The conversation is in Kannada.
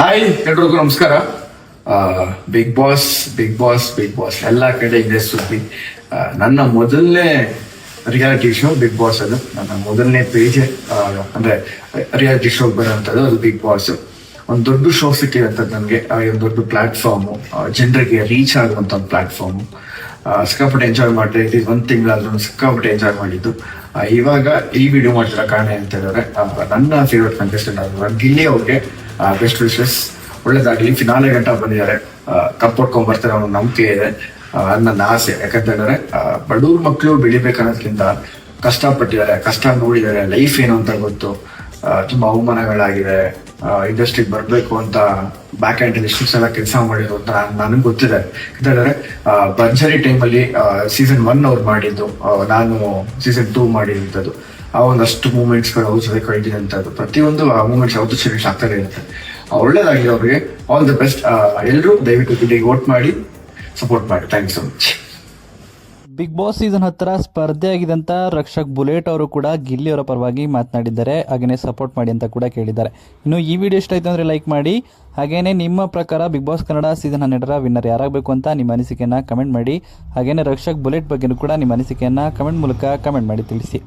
ಹಾಯ್ ಎಲ್ರಿಗೂ ನಮಸ್ಕಾರ. Big boss big boss big boss ಎಲ್ಲ ಕಡೆ ಇದೆ ಸುದ್ದಿ. ನನ್ನ ಮೊದಲನೇ ರಿಯಾಲಿಟಿ ಶೋ ಬಿಗ್ ಬಾಸ್ ಅದು. ನನ್ನ ಮೊದಲನೇ ಪೇಜ್ ಅಂದ್ರೆ ರಿಯಾಲಿಟಿ ಶೋ ಬರೋಂಥದ್ದು ಅದು ಬಿಗ್ ಬಾಸ್ ಒಂದು ದೊಡ್ಡ ಶೋ ಸಿಕ್ಕಿರುವಂಥದ್ದು ನನಗೆ. ಒಂದು ದೊಡ್ಡ ಪ್ಲಾಟ್ಫಾರ್ಮು ಜನರಿಗೆ ರೀಚ್ ಆಗುವಂತ ಒಂದು ಪ್ಲಾಟ್ಫಾರ್ಮು ಸಿಕ್ಕಾಪಟ್ಟೆ ಎಂಜಾಯ್ ಮಾಡಿದೆ ಇದು ಒಂದು ತಿಂಗಳಾದ್ರೂ ಸಿಕ್ಕಾಪಟ್ಟೆ ಎಂಜಾಯ್ ಮಾಡಿದ್ದು. ಇವಾಗ ಈ ವಿಡಿಯೋ ಮಾಡ್ತಿರೋ ಕಾರಣ ಅಂತ ಹೇಳಿದ್ರೆ ನನ್ನ ಫೇವ್ರೆಟ್ ಕಂಟೆಸ್ಟೆಂಟ್ ಆದ ಗಿಲ್ಲಿ ಅವ್ರಿಗೆ ಬೆಸ್ಟ್ ವಿಶಸ್ ಒಳ್ಳೇದಾಗ್ಲಿ. ಫಿನಾಲೆ ಗಂಟ ಬಂದಿದ್ದಾರೆ. ಕಪ್ ಹೊಡ್ಕೊಂಡ್ ಬರ್ತಾರೆ ಅನ್ನೋ ನಂಬಿಕೆ ಇದೆ. ನನ್ನ ಆಸೆ. ಯಾಕಂತೇಳಿದ್ರೆ ಬಡವ್ರ ಮಕ್ಕಳು ಬೆಳಿಬೇಕನ್ನೋದ್ಕಿಂತ ಕಷ್ಟಪಟ್ಟಿದ್ದಾರೆ, ಕಷ್ಟ ನೋಡಿದ್ದಾರೆ. ಲೈಫ್ ಏನು ಅಂತ ಗೊತ್ತು. ತುಂಬಾ ಅವಮಾನಗಳಾಗಿದೆ. ಇಂಡಸ್ಟ್ರಿಗೆ ಬರಬೇಕು ಅಂತ ಬ್ಯಾಕ್ ಎಂಡ್ ಎಷ್ಟು ಸಲ ಕೆಲಸ ಮಾಡಿದ್ರು ಅಂತ ನನಗೆ ಗೊತ್ತಿದೆ. ಆ, ಭರ್ಜರಿ ಟೈಮಲ್ಲಿ ಸೀಸನ್ ಒನ್ ಅವ್ರು ಮಾಡಿದ್ದು ನಾನು ಸೀಸನ್ ಟೂ ಮಾಡಿದಂಥದ್ದು ಆ ಒಂದಷ್ಟು ಮೂಮೆಂಟ್ಸ್ಗಳು ಅವ್ರ ಜೊತೆ ಕಳೆದಿದ್ದಂಥದ್ದು ಪ್ರತಿಯೊಂದು ಆ ಮೂಮೆಂಟ್ಸ್ ಯಾವತ್ತೂ ಚೆಂದ ಆಗ್ತಾನೆ ಇರುತ್ತೆ ಒಳ್ಳೇದಾಗಿದೆ ಅವ್ರಿಗೆ. ಆಲ್ ದ ಬೆಸ್ಟ್ ಎಲ್ಲರೂ ದಯವಿಟ್ಟು ವೋಟ್ ಮಾಡಿ ಸಪೋರ್ಟ್ ಮಾಡಿ. Thank you so much big boss season ಹತ್ತಿರ ಸ್ಪರ್ಧೆ ಆಗಿದಂತ ರಕ್ಷಕ್ ಬುಲೆಟ್ ಅವರು ಕೂಡ ಗಿಲ್ಲಿ ಅವರ ಪರವಾಗಿ ಮಾತನಾಡಿದ್ದಾರೆ. ಹಾಗೇನೆ ಸಪೋರ್ಟ್ ಮಾಡಿ ಅಂತ ಕೂಡ ಕೇಳಿದ್ದಾರೆ. ಇನ್ನು ಈ ವಿಡಿಯೋ ಇಷ್ಟ ಆಯ್ತು ಅಂದ್ರೆ ಲೈಕ್ ಮಾಡಿ. ಹಾಗೇನೆ ನಿಮ್ಮ ಪ್ರಕಾರ ಬಿಗ್ ಬಾಸ್ ಕನ್ನಡ ಸೀಸನ್ ಹನ್ನೆರಡರ ವಿನ್ನರ್ ಯಾರಾಗಬೇಕು ಅಂತ ನಿಮ್ಮ ಅನಿಸಿಕೆಯನ್ನ ಕಮೆಂಟ್ ಮಾಡಿ. ಹಾಗೇನೆ ರಕ್ಷಕ್ ಬುಲೆಟ್ ಬಗ್ಗೆನೂ ಕೂಡ ನಿಮ್ಮ ಅನಿಸಿಕೆಯನ್ನ ಕಮೆಂಟ್ ಮೂಲಕ ಕಮೆಂಟ್ ಮಾಡಿ ತಿಳಿಸಿ.